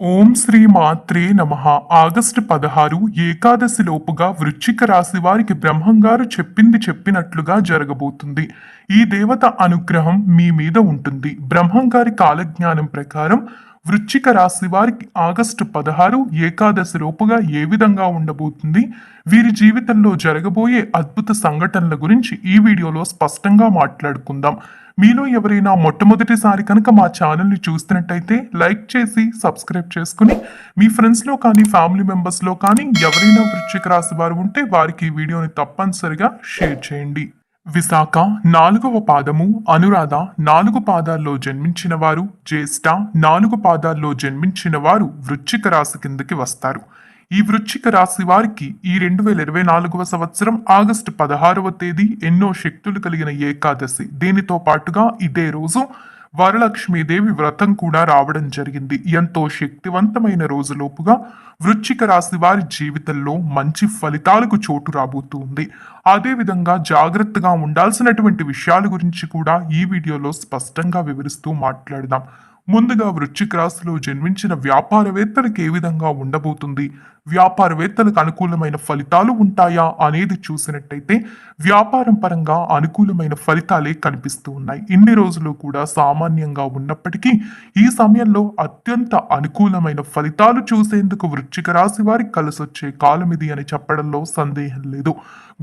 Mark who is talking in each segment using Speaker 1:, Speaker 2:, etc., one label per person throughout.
Speaker 1: ఓం శ్రీ మాత్రే నమ. ఆగస్టు పదహారు ఏకాదశి లోపుగా వృశ్చిక రాశి వారికి బ్రహ్మంగారు చెప్పింది చెప్పినట్లుగా జరగబోతుంది. ఈ దేవత అనుగ్రహం మీ మీద ఉంటుంది. బ్రహ్మంగారి కాలజ్ఞానం ప్రకారం వృశ్చిక రాశి వారికి ఆగస్టు పదహారు ఏకాదశి లోపుగా ఏ విధంగా ఉండబోతుంది? వీరి జీవితంలో జరగబోయే అద్భుత సంఘటనల గురించి ఈ వీడియోలో స్పష్టంగా మాట్లాడుకుందాం. మీలో ఎవరైనా మొట్టమొదటిసారి కనుక మా ఛానల్ని చూస్తున్నట్టయితే లైక్ చేసి సబ్స్క్రైబ్ చేసుకుని మీ ఫ్రెండ్స్లో కానీ ఫ్యామిలీ మెంబర్స్లో కానీ ఎవరైనా వృశ్చిక రాశి వారు ఉంటే వారికి ఈ వీడియోని తప్పనిసరిగా షేర్ చేయండి. విశాఖ నాలుగవ పాదము అనురాధ నాలుగు పాదాల్లో జన్మించిన వారు జ్యేష్ఠ నాలుగు పాదాల్లో జన్మించిన వారు వృశ్చిక రాశి కిందకి వస్తారు. ఈ వృశ్చిక రాశి వారికి ఈ రెండు వేల ఇరవై నాలుగవ సంవత్సరం ఆగస్టు పదహారవ తేదీ ఎన్నో శక్తులు కలిగిన ఏకాదశి. దీనితో పాటుగా ఇదే రోజు వరలక్ష్మీదేవి వ్రతం కూడా రావడం జరిగింది. ఎంతో శక్తివంతమైన రోజులోపుగా వృశ్చిక రాశి వారి జీవితంలో మంచి ఫలితాలకు చోటు రాబోతూ ఉంది అదేవిధంగా జాగ్రత్తగా ఉండాల్సినటువంటి విషయాల గురించి కూడా ఈ వీడియోలో స్పష్టంగా వివరిస్తూ మాట్లాడదాం. ముందుగా వృశ్చిక రాశిలో జన్మించిన వ్యాపారవేత్తలకు ఏ విధంగా ఉండబోతుంది? వ్యాపారవేత్తలకు అనుకూలమైన ఫలితాలు ఉంటాయా అనేది చూసినట్టయితే వ్యాపారం పరంగా అనుకూలమైన ఫలితాలే కనిపిస్తూ ఉన్నాయి. ఇన్ని రోజులు కూడా సామాన్యంగా ఉన్నప్పటికీ ఈ సమయంలో అత్యంత అనుకూలమైన ఫలితాలు చూసేందుకు వృశ్చిక రాశి వారికి కలిసొచ్చే కాలం ఇది అని చెప్పడంలో సందేహం లేదు.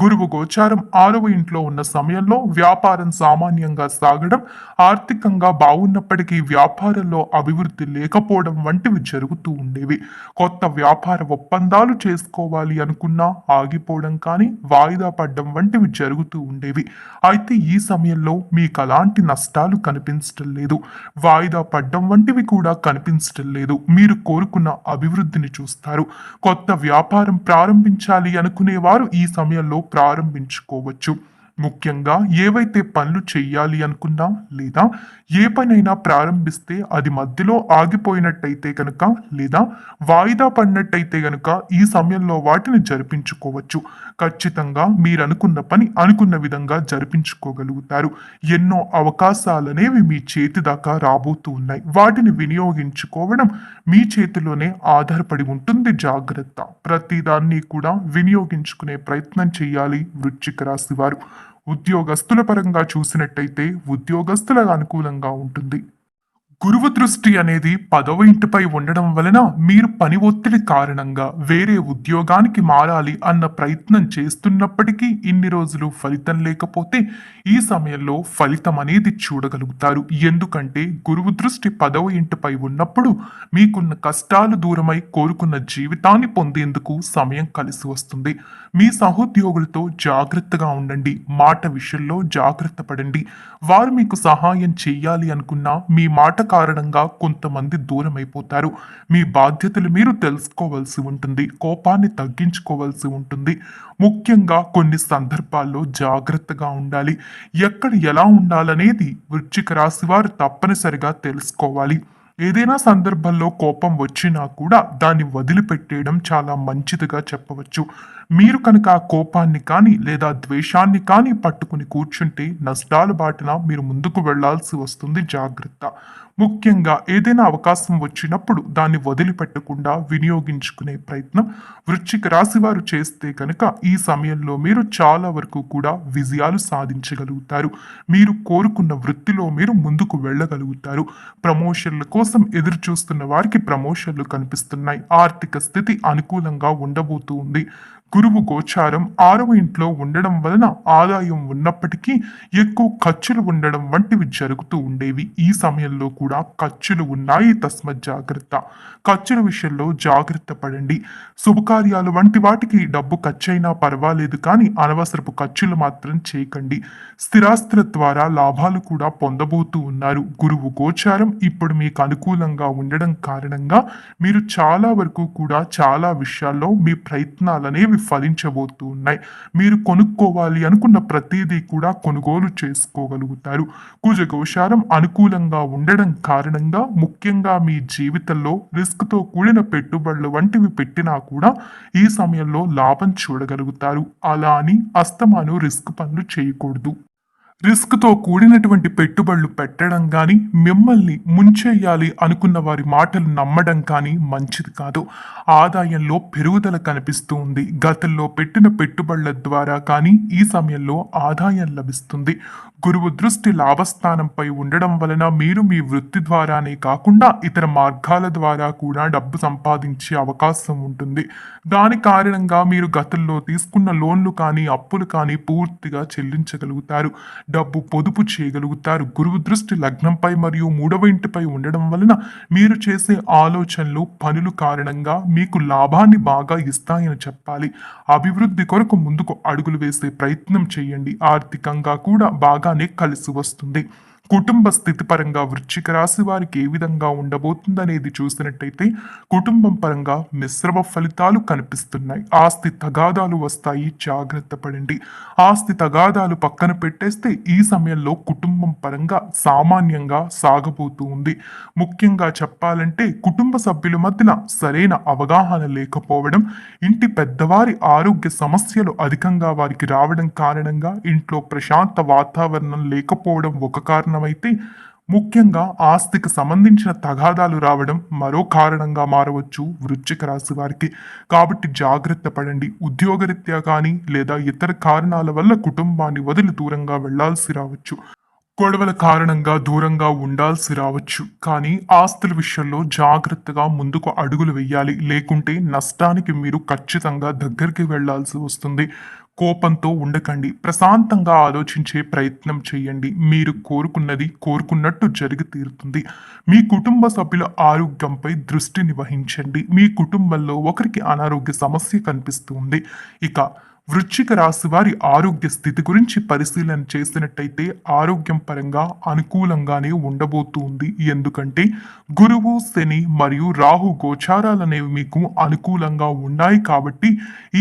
Speaker 1: గురువు గోచారం ఆరవ ఇంట్లో ఉన్న సమయంలో వ్యాపారం సామాన్యంగా సాగడం ఆర్థికంగా బాగున్నప్పటికీ వ్యాపారంలో అభివృద్ధి లేకపోవడం వంటివి జరుగుతూ ఉండేవి. కొత్త వ్యాపార ఒప్పందాలు చేసుకోవాలి అనుకున్నా ఆగిపోవడం కానీ వాయిదా పడడం వంటివి జరుగుతూ ఉండేవి. అయితే ఈ సమయంలో మీకు అలాంటి నష్టాలు కనిపించటం లేదు. వాయిదా పడడం వంటివి కూడా కనిపించటం లేదు. మీరు కోరుకున్న అభివృద్ధిని చూస్తారు. కొత్త వ్యాపారం ప్రారంభించాలి అనుకునేవారు ఈ సమయంలో ప్రారంభించుకోవచ్చు. ముఖ్యంగా ఏవైతే పనులు చెయ్యాలి అనుకున్నా లేదా ఏ పనైనా ప్రారంభిస్తే అది మధ్యలో ఆగిపోయినట్టయితే కనుక లేదా వాయిదా పడినట్టయితే కనుక ఈ సమయంలో వాటిని జరిపించుకోవచ్చు. ఖచ్చితంగా మీరు అనుకున్న పని అనుకున్న విధంగా జరిపించుకోగలుగుతారు. ఎన్నో అవకాశాలనేవి మీ చేతి దాకా రాబోతూ ఉన్నాయి. వాటిని వినియోగించుకోవడం మీ చేతిలోనే ఆధారపడి ఉంటుంది. జాగ్రత్త. ప్రతిదాన్ని కూడా వినియోగించుకునే ప్రయత్నం చేయాలి వృశ్చిక రాశి వారు. ఉద్యోగస్తుల పరంగా చూసినట్టయితే ఉద్యోగస్తులకు అనుకూలంగా ఉంటుంది. గురువు దృష్టి అనేది పదవ ఇంటిపై ఉండడం వలన మీరు పని ఒత్తిడి కారణంగా వేరే ఉద్యోగానికి మారాలి అన్న ప్రయత్నం చేస్తున్నప్పటికీ ఇన్ని రోజులు ఫలితం లేకపోతే ఈ సమయంలో ఫలితం అనేది చూడగలుగుతారు. ఎందుకంటే గురువు దృష్టి పదవ ఇంటిపై ఉన్నప్పుడు మీకున్న కష్టాలు దూరమై కోరుకున్న జీవితాన్ని పొందేందుకు సమయం కలిసి వస్తుంది. మీ సహోద్యోగులతో జాగ్రత్తగా ఉండండి. మాట విషయంలో జాగ్రత్త పడండి. వారు మీకు సహాయం చేయాలి అనుకున్నా మీ మాట కారణంగా కొంతమంది దూరం అయిపోతారు మీ బాధ్యతలు మీరు తెలుసుకోవాల్సి ఉంటుంది. కోపాన్ని తగ్గించుకోవాల్సి ఉంటుంది. ముఖ్యంగా కొన్ని సందర్భాల్లో జాగ్రత్తగా ఉండాలి. ఎక్కడ ఎలా ఉండాలనేది వృశ్చిక రాశి వారు తప్పనిసరిగా తెలుసుకోవాలి. ఏదైనా సందర్భంలో కోపం వచ్చినా కూడా దాన్ని వదిలిపెట్టేయడం చాలా మంచిదిగా చెప్పవచ్చు. మీరు కనుక ఆ కోపాన్ని కానీ లేదా ద్వేషాన్ని కానీ పట్టుకుని కూర్చుంటే నష్టాల బాటన మీరు ముందుకు వెళ్ళాల్సి వస్తుంది. జాగ్రత్త. ముఖ్యంగా ఏదైనా అవకాశం వచ్చినప్పుడు దాన్ని వదిలిపెట్టకుండా వినియోగించుకునే ప్రయత్నం వృశ్చిక రాశి వారు చేస్తే కనుక ఈ సమయంలో మీరు చాలా వరకు కూడా విజయాలు సాధించగలుగుతారు. మీరు కోరుకున్న వృత్తిలో మీరు ముందుకు వెళ్ళగలుగుతారు. ప్రమోషన్ల కోసం ఎదురు చూస్తున్న వారికి ప్రమోషన్లు కనిపిస్తున్నాయి. ఆర్థిక స్థితి అనుకూలంగా ఉండబోతూ ఉంది. గురువు గోచారం ఆరవ ఇంట్లో ఉండడం వలన ఆదాయం ఉన్నప్పటికీ ఎక్కువ ఖర్చులు ఉండడం వంటివి జరుగుతూ ఉండేవి. ఈ సమయంలో కూడా ఖర్చులు ఉన్నాయి. తస్మ జాగ్రత్త. ఖర్చుల విషయంలో జాగ్రత్త పడండి. శుభకార్యాలు వంటి వాటికి డబ్బు ఖర్చైనా పర్వాలేదు కానీ అనవసరపు ఖర్చులు మాత్రం చేయకండి. స్థిరాస్తుల ద్వారా లాభాలు కూడా పొందబోతూ ఉన్నారు. గురువు గోచారం ఇప్పుడు మీకు అనుకూలంగా ఉండడం కారణంగా మీరు చాలా వరకు కూడా చాలా విషయాల్లో మీ ప్రయత్నాలనేవి ఫలించబోతున్నాయి మీరు కొనుక్కోవాలి అనుకున్న ప్రతిదీ కూడా కొనుగోలు చేసుకోగలుగుతారు. కుజగోషారం అనుకూలంగా ఉండడం కారణంగా ముఖ్యంగా మీ జీవితంలో రిస్క్తో కూడిన పెట్టుబడులు వంటివి పెట్టినా కూడా ఈ సమయంలో లాభం చూడగలుగుతారు. అలా అని అస్తమాను రిస్క్ పనులు చేయకూడదు. రిస్క్తో కూడినటువంటి పెట్టుబడులు పెట్టడం కానీ మిమ్మల్ని ముంచేయాలి అనుకున్న వారి మాటలు నమ్మడం కానీ మంచిది కాదు. ఆదాయంలో పెరుగుదల కనిపిస్తూ ఉంది. గతంలో పెట్టిన పెట్టుబడుల ద్వారా కానీ ఈ సమయంలో ఆదాయం లభిస్తుంది. గురువు దృష్టి లాభస్థానంపై ఉండడం వలన మీరు మీ వృత్తి ద్వారానే కాకుండా ఇతర మార్గాల ద్వారా కూడా డబ్బు సంపాదించే అవకాశం ఉంటుంది. దాని కారణంగా మీరు గతంలో తీసుకున్న లోన్లు కానీ అప్పులు కానీ పూర్తిగా చెల్లించగలుగుతారు. డబ్బు పొదుపు చేయగలుగుతారు. గురువు దృష్టి లగ్నంపై మరియు మూడవ ఇంటిపై ఉండడం వలన మీరు చేసే ఆలోచనలు పనులు కారణంగా మీకు లాభాన్ని బాగా ఇస్తాయని చెప్పాలి. అభివృద్ధి కొరకు ముందుకు అడుగులు వేసే ప్రయత్నం చేయండి. ఆర్థికంగా కూడా బాగానే కలిసి వస్తుంది. కుటుంబ స్థితి పరంగా వృశ్చిక రాశి వారికి ఏ విధంగా ఉండబోతుందనేది చూసినట్టయితే కుటుంబం పరంగా మిశ్రమ ఫలితాలు కనిపిస్తున్నాయి. ఆస్తి తగాదాలు వస్తాయి. జాగ్రత్త పడండి. ఆస్తి తగాదాలు పక్కన పెట్టేస్తే ఈ సమయంలో కుటుంబం పరంగా సామాన్యంగా సాగబోతూ ఉంది. ముఖ్యంగా చెప్పాలంటే కుటుంబ సభ్యుల మధ్యన సరైన అవగాహన లేకపోవడం ఇంటి పెద్దవారి ఆరోగ్య సమస్యలు అధికంగా వారికి రావడం కారణంగా ఇంట్లో ప్రశాంత వాతావరణం లేకపోవడం ఒక కారణం కారణమైతే ముఖ్యంగా ఆస్తికి సంబంధించిన తగాదాలు రావడం మరో కారణంగా మారవచ్చు వృశ్చిక రాశి వారికి. కాబట్టి జాగ్రత్త పడండి. ఉద్యోగరీత్యా కానీ లేదా ఇతర కారణాల వల్ల కుటుంబాన్ని వదిలి దూరంగా వెళ్ళాల్సి రావచ్చు. గొడవల కారణంగా దూరంగా ఉండాల్సి రావచ్చు. కానీ ఆస్తుల విషయంలో జాగ్రత్తగా ముందుకు అడుగులు వేయాలి. లేకుంటే నష్టానికి మీరు ఖచ్చితంగా దగ్గరికి వెళ్ళాల్సి వస్తుంది. కోపంతో ఉండకండి. ప్రశాంతంగా ఆలోచించే ప్రయత్నం చేయండి. మీరు కోరుకున్నది కోరుకున్నట్టు జరిగి తీరుతుంది. మీ కుటుంబ సభ్యుల ఆరోగ్యంపై దృష్టిని వహించండి మీ కుటుంబంలో ఒకరికి అనారోగ్య సమస్య కనిపిస్తుంది. ఇక వృశ్చిక రాశి వారి ఆరోగ్య స్థితి గురించి పరిశీలన చేసినట్టయితే ఆరోగ్యం పరంగా అనుకూలంగానే ఉండబోతుంది. ఎందుకంటే గురువు శని మరియు రాహు గోచారాలు అనేవి మీకు అనుకూలంగా ఉన్నాయి కాబట్టి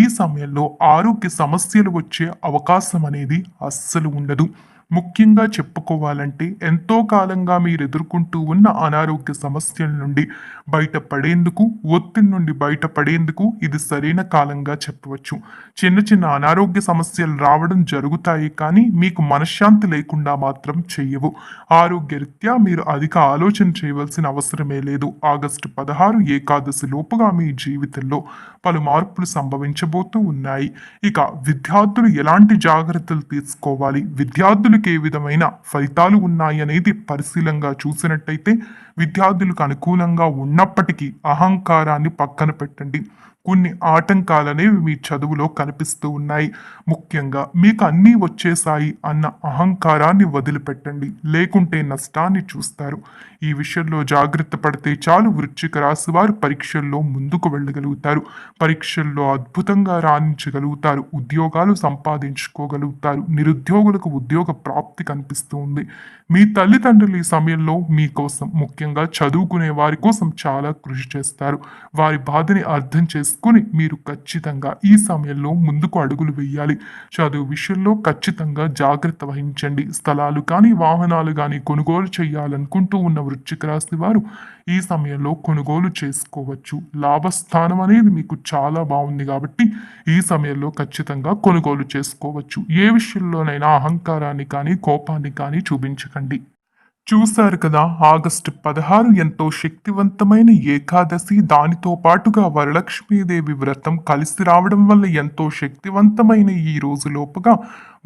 Speaker 1: ఈ సమయంలో ఆరోగ్య సమస్యలు వచ్చే అవకాశం అనేది అస్సలు ఉండదు. ముఖ్యంగా చెప్పుకోవాలంటే ఎంతో కాలంగా మీరు ఎదుర్కొంటూ ఉన్న అనారోగ్య సమస్యల నుండి బయటపడేందుకు ఒత్తిడి నుండి బయటపడేందుకు ఇది సరైన కాలంగా చెప్పవచ్చు. చిన్న చిన్న అనారోగ్య సమస్యలు రావడం జరుగుతాయి కానీ మీకు మనశ్శాంతి లేకుండా మాత్రం చెయ్యవు ఆరోగ్యరీత్యా మీరు అధిక ఆలోచన చేయవలసిన అవసరమే లేదు. ఆగస్టు పదహారు ఏకాదశి లోపుగా మీ జీవితంలో పలు మార్పులు సంభవించబోతూ ఉన్నాయి. ఇక విద్యార్థులు ఎలాంటి జాగ్రత్తలు తీసుకోవాలి? విద్యార్థులు ఏ విధమైన ఫలితాలు ఉన్నాయి అనేది పరిశీలంగా చూసినట్టయితే విద్యార్థులకు అనుకూలంగా ఉన్నప్పటికీ అహంకారాన్ని పక్కన పెట్టండి. కొన్ని ఆటంకాలనేవి మీ చదువులో కనిపిస్తూ ఉన్నాయి. ముఖ్యంగా మీకు అన్నీ వచ్చేసాయి అన్న అహంకారాన్ని వదిలిపెట్టండి. లేకుంటే నష్టాన్ని చూస్తారు. ఈ విషయంలో జాగ్రత్త పడితే చాలు వృశ్చిక రాశి వారు పరీక్షల్లో ముందుకు వెళ్ళగలుగుతారు. పరీక్షల్లో అద్భుతంగా రాణించగలుగుతారు. ఉద్యోగాలు సంపాదించుకోగలుగుతారు. నిరుద్యోగులకు ఉద్యోగ ప్రాప్తి కనిపిస్తూ ఉంది. మీ తల్లిదండ్రులు ఈ సమయంలో మీకోసం ముఖ్యంగా చదువుకునే వారి కోసం చాలా కృషి చేస్తారు. వారి బాధని అర్థం చేసుకుని మీరు ఖచ్చితంగా ఈ సమయంలో ముందుకు అడుగులు వేయాలి. చదువు విషయంలో ఖచ్చితంగా జాగ్రత్త వహించండి. స్థలాలు కానీ వాహనాలు కానీ కొనుగోలు చేయాలనుకుంటూ ఉన్న వృశ్చిక రాశి వారు ఈ సమయంలో కొనుగోలు చేసుకోవచ్చు. లాభస్థానం అనేది మీకు చాలా బాగుంది కాబట్టి ఈ సమయంలో ఖచ్చితంగా కొనుగోలు చేసుకోవచ్చు. ఏ విషయంలోనైనా అహంకారాన్ని కానీ కోపాన్ని కానీ చూపించకండి. చూశారు కదా ఆగస్టు పదహారు ఎంతో శక్తివంతమైన ఏకాదశి. దానితో పాటుగా వరలక్ష్మీదేవి వ్రతం కలిసి రావడం వల్ల ఎంతో శక్తివంతమైన ఈ రోజు లోపుగా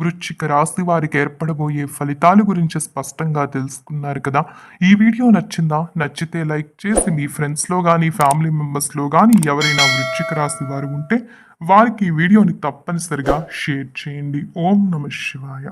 Speaker 1: వృశ్చిక రాశి వారికి ఏర్పడబోయే ఫలితాల గురించి స్పష్టంగా తెలుసుకున్నారు కదా. ఈ వీడియో నచ్చిందా? నచ్చితే లైక్ చేసి మీ ఫ్రెండ్స్లో కానీ ఫ్యామిలీ మెంబర్స్లో కానీ ఎవరైనా వృశ్చిక రాశి వారు ఉంటే వారికి ఈ వీడియోని తప్పనిసరిగా షేర్ చేయండి. ఓం నమ శివాయ.